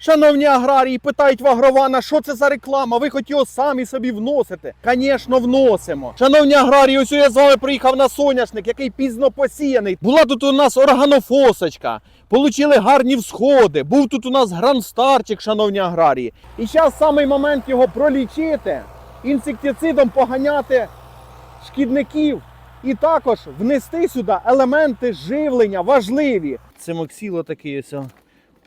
Шановні аграрії, питають в агрована, що це за реклама? Ви хоч його самі собі вносите? Звісно, вносимо. Шановні аграрії, ось я з вами приїхав на соняшник, який пізно посіяний. Була тут у нас органофосочка. Получили гарні всходи. Був тут у нас грандстарчик, шановні аграрії. І зараз самий момент його пролічити, інсектицидом поганяти шкідників і також внести сюди елементи живлення важливі. Це моксіло такий ось.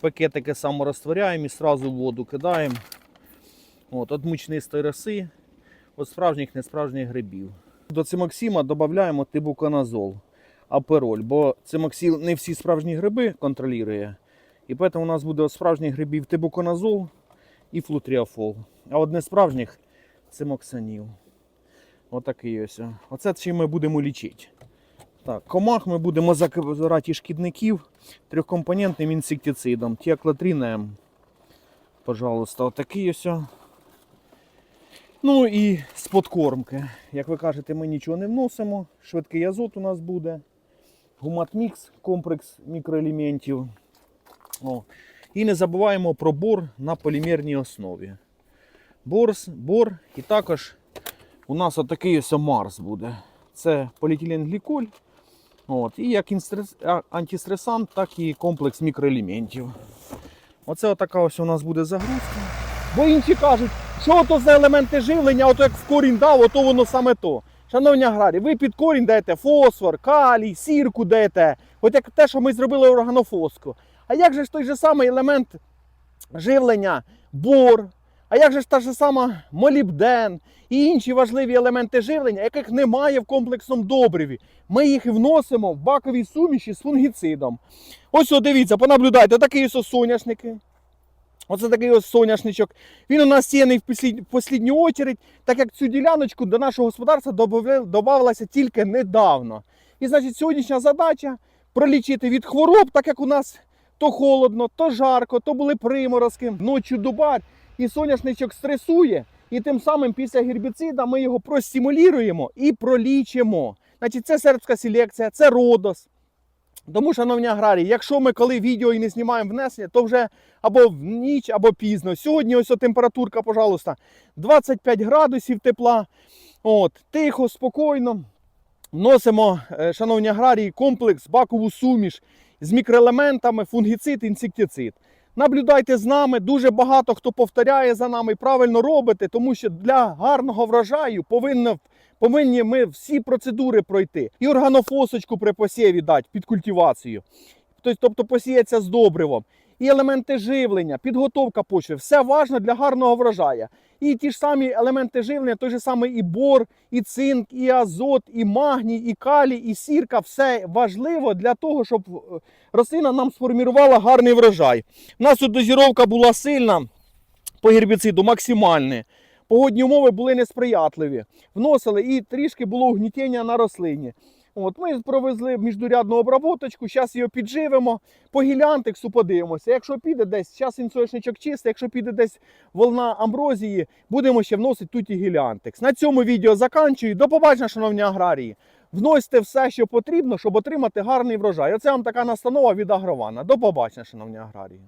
Пакетики саморозтворяємо і одразу в воду кидаємо. От, от мучнистої роси, от справжніх несправжніх грибів. До цимоксима додаємо тибуконазол, апероль, бо цимоксил не всі справжні гриби контролює. І тому у нас буде от справжніх грибів тибуконазол і флутріафол. А от несправжніх цимоксанів. Отакий ось. Оце чим ми будемо лічити. Так, комах ми будемо забирати шкідників трьохкомпонентним інсектицидом. Тіаклотринем. Пожалуйста, отакий ось. Ну і з подкормки. Як ви кажете, ми нічого не вносимо. Швидкий азот у нас буде. Гуматмікс, комплекс мікроелементів. О. І не забуваємо про бор на полімерній основі. Бор, бор і також у нас отакий ось Марс буде. Це поліетиленгліколь. От, і як антистресант, так і комплекс мікроелементів. Оце отака ось у нас буде загрузка. Бо інші кажуть, що то за елементи живлення, ото як в корінь дав, ото воно саме то. Шановні аграрі, ви під корінь даєте фосфор, калій, сірку даєте. От як те, що ми зробили органофоску. А як же ж той же самий елемент живлення, бор, а як же ж та ж сама молібден і інші важливі елементи живлення, яких немає в комплексному добриві. Ми їх вносимо в бакові суміші з фунгіцидом. Ось от дивіться, понаблюдайте, такий ось соняшники. Оце такий ось соняшничок. Він у нас сіяний в послідню очередь, так як цю діляночку до нашого господарства додавалася тільки недавно. І значить, сьогоднішня задача пролічити від хвороб, так як у нас то холодно, то жарко, то були приморозки, ночі дубар, і соняшничок стресує. І тим самим після гербіцида ми його простимулюємо і пролічимо. Значить, це сербська селекція, це родос. Тому, шановні аграрії, якщо ми коли відео і не знімаємо внесення, то вже або в ніч, або пізно. Сьогодні ось температурка, пожалуйста, 25 градусів тепла. От, тихо, спокійно. Вносимо, е, шановні аграрії, комплекс, бакову суміш з мікроелементами, фунгіцид, інсектицид. Наблюдайте з нами, дуже багато хто повторяє за нами, правильно робите, тому що для гарного врожаю повинно, повинні ми всі процедури пройти. І органофосочку при посіві дати під культивацію. Тобто, тобто посіється з добривом. І елементи живлення, підготовка почви. Все важно для гарного врожаю. І ті ж самі елементи живлення, той же самий і бор, і цинк, і азот, і магній, і калій, і сірка. Все важливо для того, щоб е, рослина нам сформувала гарний врожай. У нас тут дозіровка була сильна по гербіциду, максимальна. Погодні умови були несприятливі. Вносили і трішки було угнітіння на рослині. От, ми провезли міждурядну обработочку, зараз його підживемо, по гілянтексу подивимося. Якщо піде десь, зараз він соняшничок чистий, якщо піде десь волна амброзії, будемо ще вносити тут і гілянтекс. На цьому відео заканчую. До побачення, шановні аграрії. Вносьте все, що потрібно, щоб отримати гарний врожай. Оце вам така настанова від агрована. До побачення, шановні аграрії.